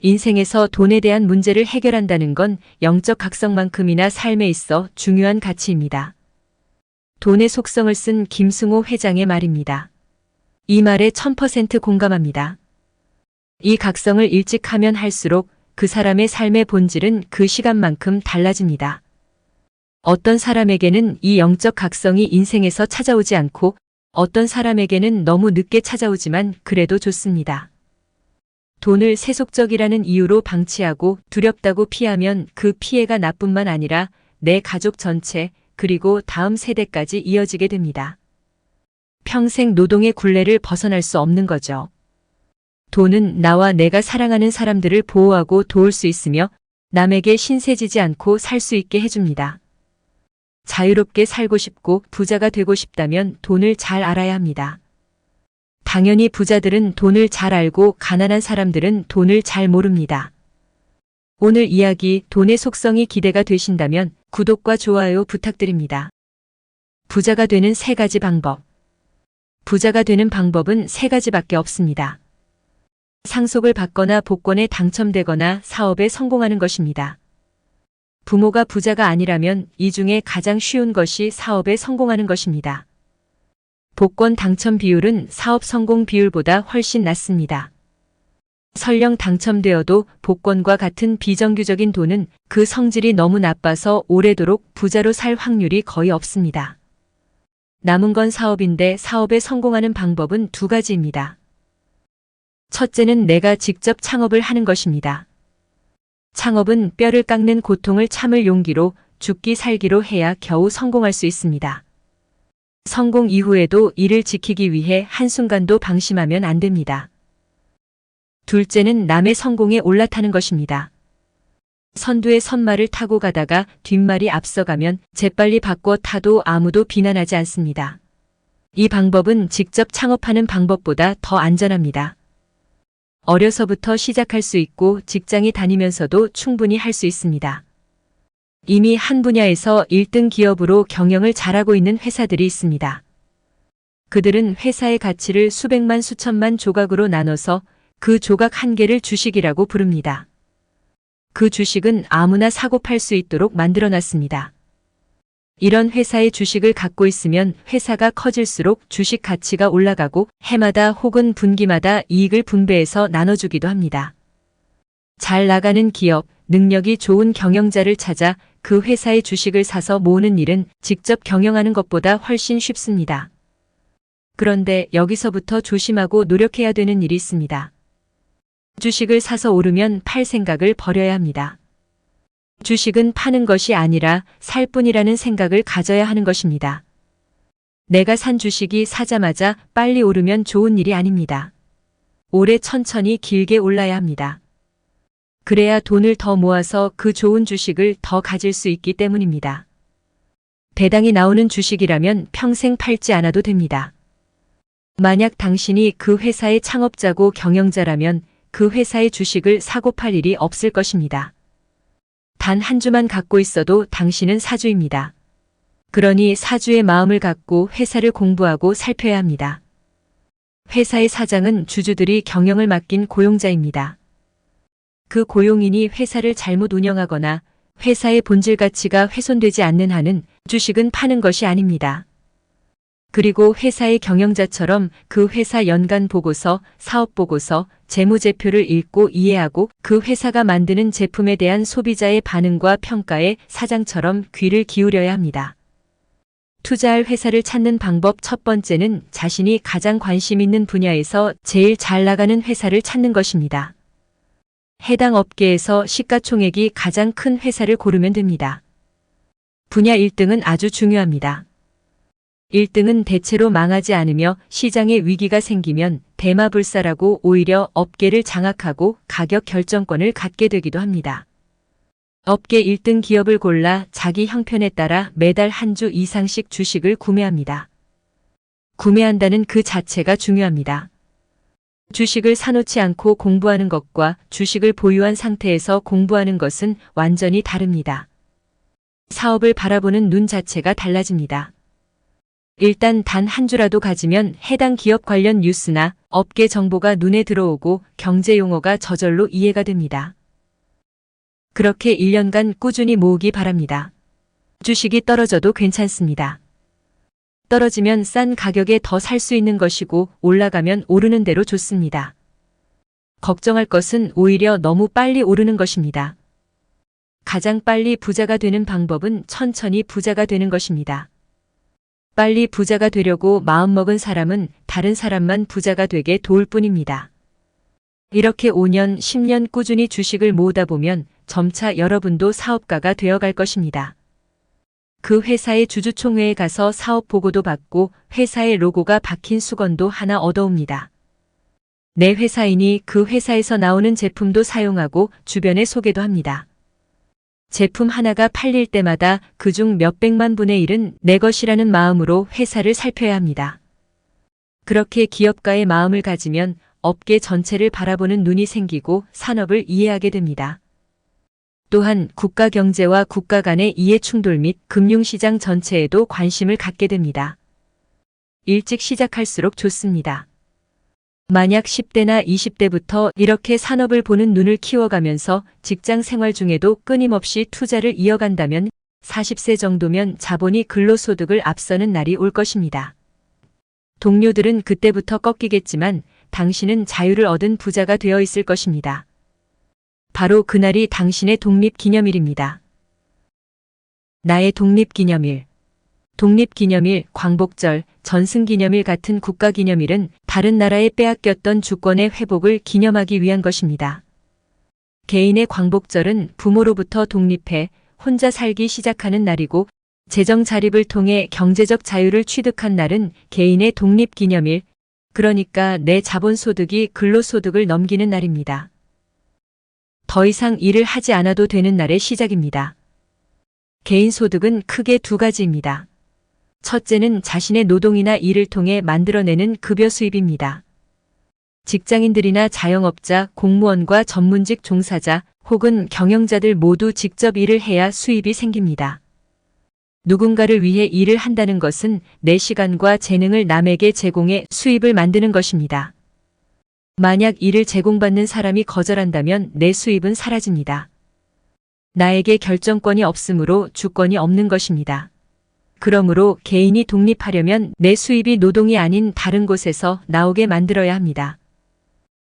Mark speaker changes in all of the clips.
Speaker 1: 인생에서 돈에 대한 문제를 해결한다는 건 영적 각성만큼이나 삶에 있어 중요한 가치입니다. 돈의 속성을 쓴 김승호 회장의 말입니다. 이 말에 1000% 공감합니다. 이 각성을 일찍 하면 할수록 그 사람의 삶의 본질은 그 시간만큼 달라집니다. 어떤 사람에게는 이 영적 각성이 인생에서 찾아오지 않고 어떤 사람에게는 너무 늦게 찾아오지만 그래도 좋습니다. 돈을 세속적이라는 이유로 방치하고 두렵다고 피하면 그 피해가 나뿐만 아니라 내 가족 전체 그리고 다음 세대까지 이어지게 됩니다. 평생 노동의 굴레를 벗어날 수 없는 거죠. 돈은 나와 내가 사랑하는 사람들을 보호하고 도울 수 있으며 남에게 신세지지 않고 살 수 있게 해줍니다. 자유롭게 살고 싶고 부자가 되고 싶다면 돈을 잘 알아야 합니다. 당연히 부자들은 돈을 잘 알고 가난한 사람들은 돈을 잘 모릅니다. 오늘 이야기 돈의 속성이 기대가 되신다면 구독과 좋아요 부탁드립니다. 부자가 되는 세 가지 방법. 부자가 되는 방법은 세 가지밖에 없습니다. 상속을 받거나 복권에 당첨되거나 사업에 성공하는 것입니다. 부모가 부자가 아니라면 이 중에 가장 쉬운 것이 사업에 성공하는 것입니다. 복권 당첨 비율은 사업 성공 비율보다 훨씬 낮습니다. 설령 당첨되어도 복권과 같은 비정규적인 돈은 그 성질이 너무 나빠서 오래도록 부자로 살 확률이 거의 없습니다. 남은 건 사업인데 사업에 성공하는 방법은 두 가지입니다. 첫째는 내가 직접 창업을 하는 것입니다. 창업은 뼈를 깎는 고통을 참을 용기로 죽기 살기로 해야 겨우 성공할 수 있습니다. 성공 이후에도 이를 지키기 위해 한순간도 방심하면 안 됩니다. 둘째는 남의 성공에 올라타는 것입니다. 선두의 선말을 타고 가다가 뒷말이 앞서가면 재빨리 바꿔 타도 아무도 비난하지 않습니다. 이 방법은 직접 창업하는 방법보다 더 안전합니다. 어려서부터 시작할 수 있고 직장이 다니면서도 충분히 할 수 있습니다. 이미 한 분야에서 1등 기업으로 경영을 잘하고 있는 회사들이 있습니다. 그들은 회사의 가치를 수백만 수천만 조각으로 나눠서 그 조각 한 개를 주식이라고 부릅니다. 그 주식은 아무나 사고 팔 수 있도록 만들어 놨습니다. 이런 회사의 주식을 갖고 있으면 회사가 커질수록 주식 가치가 올라가고 해마다 혹은 분기마다 이익을 분배해서 나눠주기도 합니다. 잘 나가는 기업, 능력이 좋은 경영자를 찾아 그 회사의 주식을 사서 모으는 일은 직접 경영하는 것보다 훨씬 쉽습니다. 그런데 여기서부터 조심하고 노력해야 되는 일이 있습니다. 주식을 사서 오르면 팔 생각을 버려야 합니다. 주식은 파는 것이 아니라 살 뿐이라는 생각을 가져야 하는 것입니다. 내가 산 주식이 사자마자 빨리 오르면 좋은 일이 아닙니다. 오래 천천히 길게 올라야 합니다. 그래야 돈을 더 모아서 그 좋은 주식을 더 가질 수 있기 때문입니다. 배당이 나오는 주식이라면 평생 팔지 않아도 됩니다. 만약 당신이 그 회사의 창업자고 경영자라면 그 회사의 주식을 사고 팔 일이 없을 것입니다. 단 한 주만 갖고 있어도 당신은 사주입니다. 그러니 사주의 마음을 갖고 회사를 공부하고 살펴야 합니다. 회사의 사장은 주주들이 경영을 맡긴 고용자입니다. 그 고용인이 회사를 잘못 운영하거나 회사의 본질 가치가 훼손되지 않는 한은 주식은 파는 것이 아닙니다. 그리고 회사의 경영자처럼 그 회사 연간 보고서, 사업 보고서, 재무제표를 읽고 이해하고 그 회사가 만드는 제품에 대한 소비자의 반응과 평가에 사장처럼 귀를 기울여야 합니다. 투자할 회사를 찾는 방법 첫 번째는 자신이 가장 관심 있는 분야에서 제일 잘 나가는 회사를 찾는 것입니다. 해당 업계에서 시가총액이 가장 큰 회사를 고르면 됩니다. 분야 1등은 아주 중요합니다. 1등은 대체로 망하지 않으며 시장에 위기가 생기면 대마불사라고 오히려 업계를 장악하고 가격 결정권을 갖게 되기도 합니다. 업계 1등 기업을 골라 자기 형편에 따라 매달 한 주 이상씩 주식을 구매합니다. 구매한다는 그 자체가 중요합니다. 주식을 사놓지 않고 공부하는 것과 주식을 보유한 상태에서 공부하는 것은 완전히 다릅니다. 사업을 바라보는 눈 자체가 달라집니다. 일단 단 한 주라도 가지면 해당 기업 관련 뉴스나 업계 정보가 눈에 들어오고 경제 용어가 저절로 이해가 됩니다. 그렇게 1년간 꾸준히 모으기 바랍니다. 주식이 떨어져도 괜찮습니다. 떨어지면 싼 가격에 더 살 수 있는 것이고 올라가면 오르는 대로 좋습니다. 걱정할 것은 오히려 너무 빨리 오르는 것입니다. 가장 빨리 부자가 되는 방법은 천천히 부자가 되는 것입니다. 빨리 부자가 되려고 마음먹은 사람은 다른 사람만 부자가 되게 도울 뿐입니다. 이렇게 5년, 10년 꾸준히 주식을 모으다 보면 점차 여러분도 사업가가 되어갈 것입니다. 그 회사의 주주총회에 가서 사업 보고도 받고 회사의 로고가 박힌 수건도 하나 얻어옵니다. 내 회사이니 그 회사에서 나오는 제품도 사용하고 주변에 소개도 합니다. 제품 하나가 팔릴 때마다 그중 몇백만 분의 일은 내 것이라는 마음으로 회사를 살펴야 합니다. 그렇게 기업가의 마음을 가지면 업계 전체를 바라보는 눈이 생기고 산업을 이해하게 됩니다. 또한 국가 경제와 국가 간의 이해 충돌 및 금융시장 전체에도 관심을 갖게 됩니다. 일찍 시작할수록 좋습니다. 만약 10대나 20대부터 이렇게 산업을 보는 눈을 키워가면서 직장 생활 중에도 끊임없이 투자를 이어간다면 40세 정도면 자본이 근로소득을 앞서는 날이 올 것입니다. 동료들은 그때부터 꺾이겠지만 당신은 자유를 얻은 부자가 되어 있을 것입니다. 바로 그날이 당신의 독립기념일입니다. 나의 독립기념일. 독립기념일, 광복절, 전승기념일 같은 국가기념일은 다른 나라에 빼앗겼던 주권의 회복을 기념하기 위한 것입니다. 개인의 광복절은 부모로부터 독립해 혼자 살기 시작하는 날이고 재정 자립을 통해 경제적 자유를 취득한 날은 개인의 독립기념일, 그러니까 내 자본소득이 근로소득을 넘기는 날입니다. 더 이상 일을 하지 않아도 되는 날의 시작입니다. 개인 소득은 크게 두 가지입니다. 첫째는 자신의 노동이나 일을 통해 만들어내는 급여 수입입니다. 직장인들이나 자영업자, 공무원과 전문직 종사자 혹은 경영자들 모두 직접 일을 해야 수입이 생깁니다. 누군가를 위해 일을 한다는 것은 내 시간과 재능을 남에게 제공해 수입을 만드는 것입니다. 만약 일을 제공받는 사람이 거절한다면 내 수입은 사라집니다. 나에게 결정권이 없으므로 주권이 없는 것입니다. 그러므로 개인이 독립하려면 내 수입이 노동이 아닌 다른 곳에서 나오게 만들어야 합니다.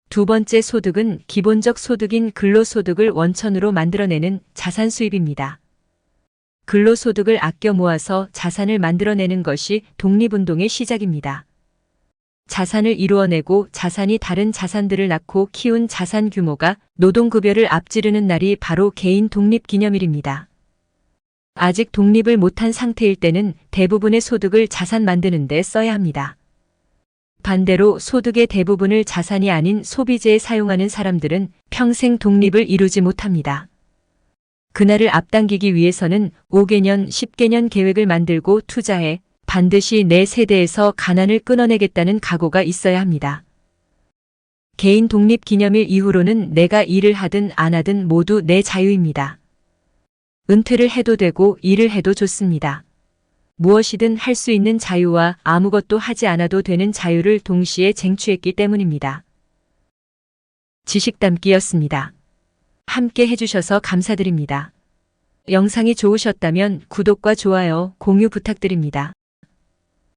Speaker 1: 두 번째 소득은 기본적 소득인 근로소득을 원천으로 만들어내는 자산 수입입니다. 근로소득을 아껴 모아서 자산을 만들어내는 것이 독립운동의 시작입니다. 자산을 이루어내고 자산이 다른 자산들을 낳고 키운 자산 규모가 노동급여를 앞지르는 날이 바로 개인 독립기념일입니다. 아직 독립을 못한 상태일 때는 대부분의 소득을 자산 만드는 데 써야 합니다. 반대로 소득의 대부분을 자산이 아닌 소비재에 사용하는 사람들은 평생 독립을 이루지 못합니다. 그날을 앞당기기 위해서는 5개년, 10개년 계획을 만들고 투자해 반드시 내 세대에서 가난을 끊어내겠다는 각오가 있어야 합니다. 개인 독립 기념일 이후로는 내가 일을 하든 안 하든 모두 내 자유입니다. 은퇴를 해도 되고 일을 해도 좋습니다. 무엇이든 할 수 있는 자유와 아무것도 하지 않아도 되는 자유를 동시에 쟁취했기 때문입니다. 지식 담기였습니다. 함께 해주셔서 감사드립니다. 영상이 좋으셨다면 구독과 좋아요, 공유 부탁드립니다.